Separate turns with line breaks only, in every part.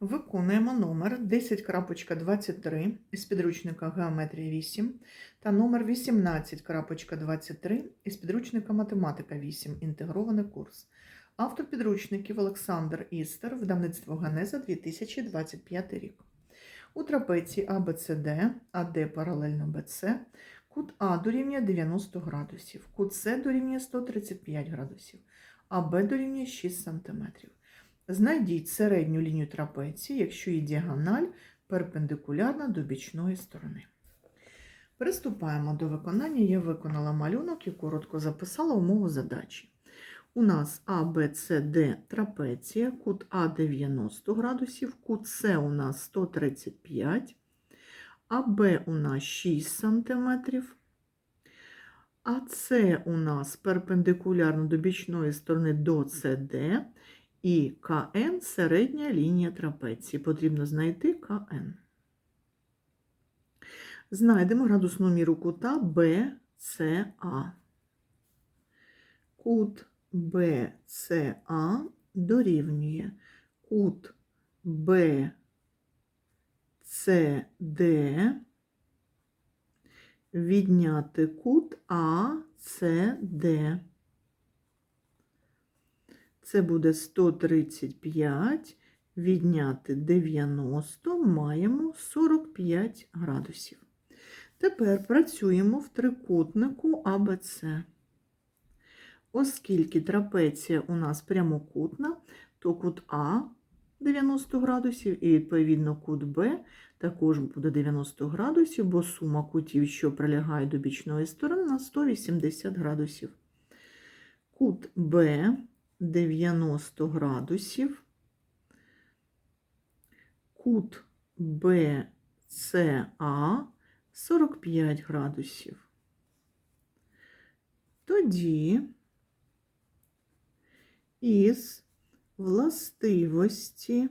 Виконуємо номер 10.23 із підручника Геометрія 8 та номер 18.23 із підручника Математика 8. Інтегрований курс. Автор підручників Олександр Істер, видавництво Генеза 2025 рік. У трапеції ABCD, АД паралельно БЦ, кут А дорівнює 90 градусів, кут С дорівнює 135 градусів, а Б дорівнює 6 см. Знайдіть середню лінію трапеції, якщо її діагональ перпендикулярна до бічної сторони. Приступаємо до виконання. Я виконала малюнок і коротко записала умову задачі. У нас А, Б, С, Д трапеція, кут А 90 градусів, кут С у нас 135, а Б у нас 6 см, а С у нас перпендикулярно до бічної сторони до СД, і КН середня лінія трапеції. Потрібно знайти КН. Знайдемо градусну міру кута БЦА. Кут БЦА дорівнює кут БЦД відняти кут АЦД. Це буде 135, відняти 90, маємо 45 градусів. Тепер працюємо в трикутнику АБЦ. Оскільки трапеція у нас прямокутна, то кут А 90 градусів і, відповідно, кут Б також буде 90 градусів, бо сума кутів, що прилягають до бічної сторони, на 180 градусів. Кут Б 90 градусів. Кут BCA 45 градусів. Тоді із властивості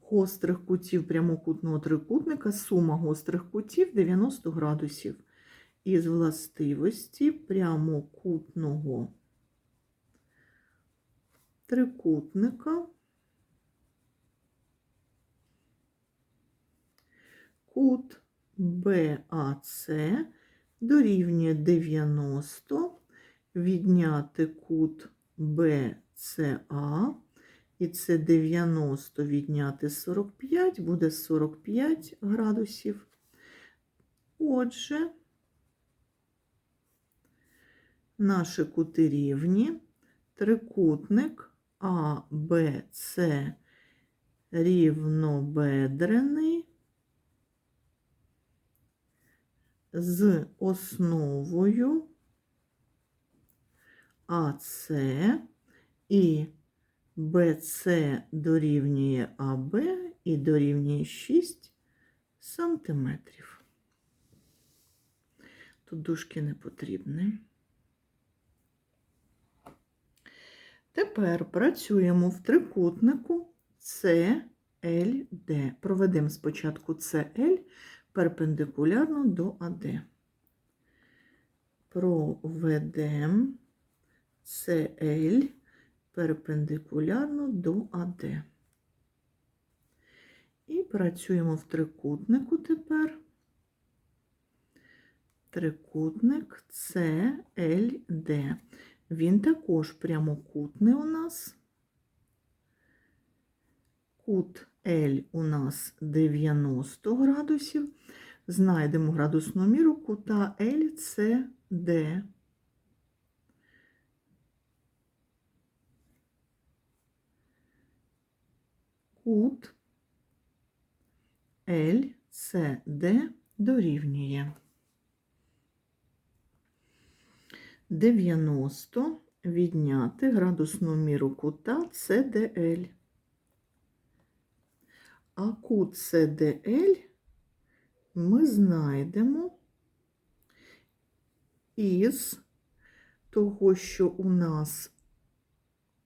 гострих кутів прямокутного трикутника сума гострих кутів 90 градусів із властивості прямокутного трикутника кут БАЦ дорівнює 90, відняти кут БЦА, і це 90 відняти 45, буде 45 градусів. Отже, наші кути рівні, трикутник АБЦ рівнобедрений з основою АС і БЦ дорівнює АБ і дорівнює 6 сантиметрів. Тут дужки не потрібні. Тепер працюємо в трикутнику CLD. Проведемо спочатку CL перпендикулярно до АД. Проведемо CL перпендикулярно до АД. І працюємо в трикутнику тепер. Трикутник CLD. Він також прямокутний у нас. Кут L у нас 90 градусів. Знайдемо градусну міру кута LCD. Кут LCD дорівнює 90 відняти градусну міру кута CDL. А кут CDL ми знайдемо із того, що у нас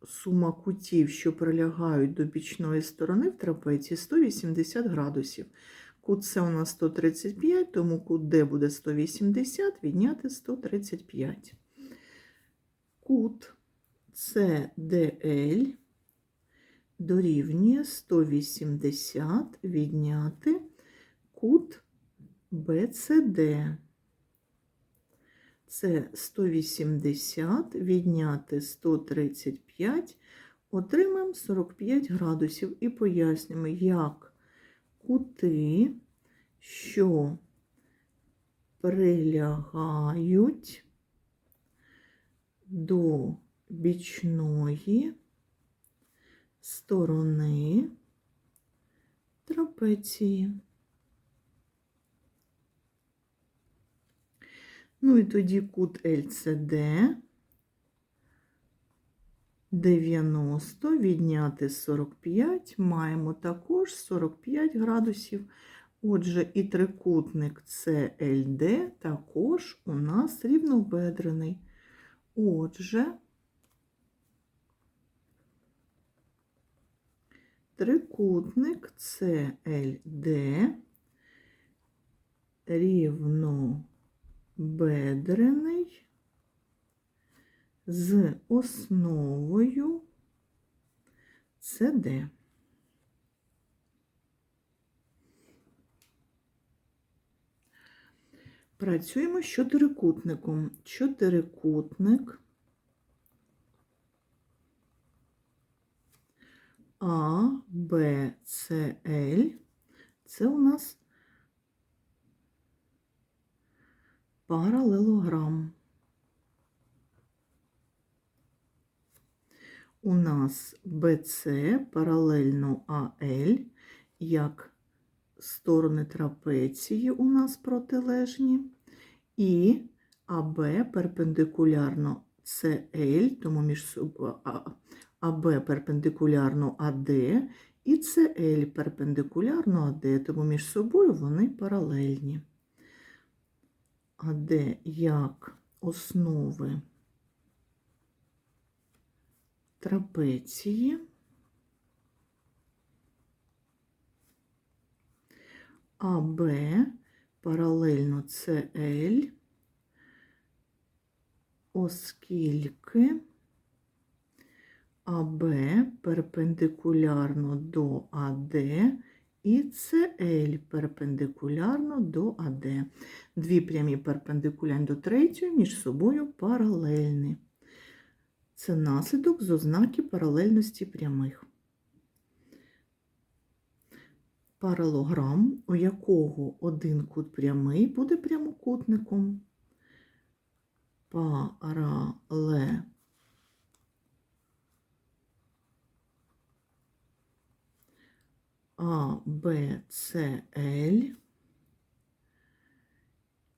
сума кутів, що прилягають до бічної сторони в трапеції 180 градусів. Кут С у нас 135, тому кут Д буде 180, відняти 135. Кут CDL дорівнює 180 відняти кут BCD. Це 180 відняти 135, отримаємо 45 градусів і пояснюємо, як кути, що прилягають до бічної сторони трапеції. Ну і тоді кут LCD 90 відняти 45, маємо також 45 градусів. Отже, і трикутник CLD також у нас рівнобедрений. Отже, трикутник CLD рівнобедрений з основою CD. Працюємо з чотирикутником. Чотирикутник А, Б, С, Л. Це у нас паралелограм. У нас БЦ паралельно АЛ, як сторони трапеції у нас протилежні, і АБ перпендикулярно СЛ, тому між АБ перпендикулярно АД, і СЛ перпендикулярно АД, тому між собою вони паралельні. АД як основи трапеції. АБ паралельно СЛ, оскільки АБ перпендикулярно до АД і СЛ перпендикулярно до АД. Дві прямі перпендикулярні до третьої між собою паралельні. Це наслідок з ознаки паралельності прямих. Паралограм, у якого один кут прямий, буде прямокутником. Парале А, Б, С, Л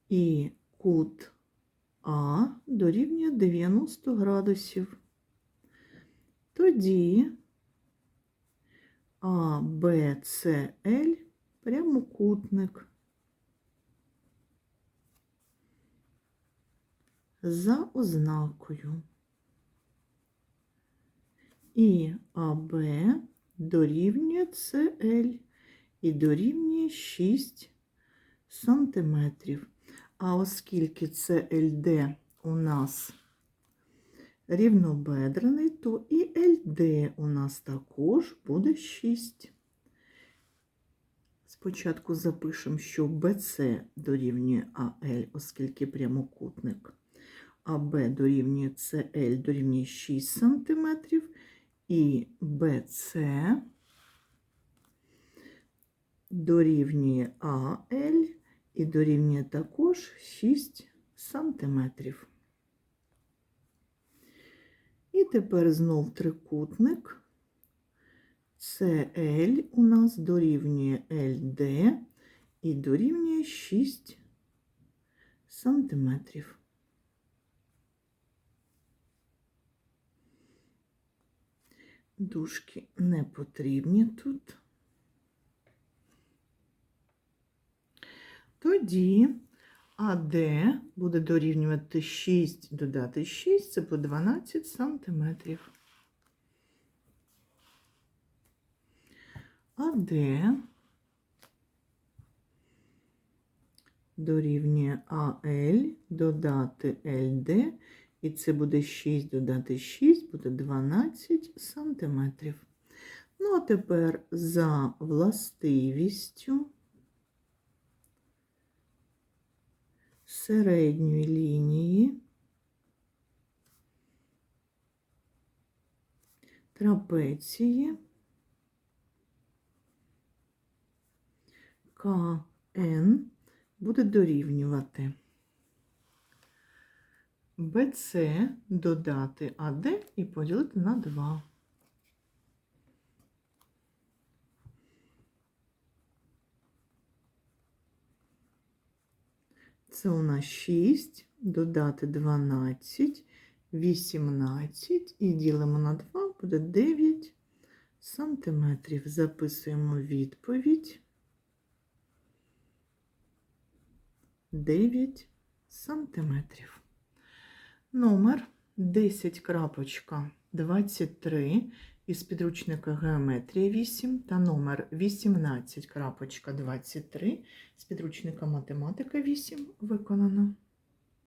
і кут А дорівнює 90 градусів. Тоді А, Б, С, Л прямокутник. За ознакою. І АБ дорівнює СЛ і дорівнює 6 сантиметрів. А оскільки ЛД у нас рівнобедрений, то і ЛД у нас також буде 6. Спочатку запишемо, що БЦ дорівнює АЛ, оскільки прямокутник, АБ дорівнює СЛ дорівнює 6 см, і БЦ дорівнює АЛ і дорівнює також 6 сантиметрів. І тепер знов трикутник. CL у нас дорівнює LD і дорівнює 6 сантиметрів. Дужки не потрібні тут. Тоді АД буде дорівнювати 6 додати 6, це по 12 сантиметрів. АД дорівнює АЛ додати ЛД, і це буде 6 додати 6, буде 12 сантиметрів. Ну, а тепер за властивістю середньої лінії трапеції КН буде дорівнювати БЦ додати АД і поділити на 2. Це у нас 6, додати 12, 18 і ділимо на 2, буде 9 сантиметрів. Записуємо відповідь. 9 сантиметрів. Номер 10.23 із підручника Геометрія 8 та номер 18.23 з підручника Математика 8 виконано.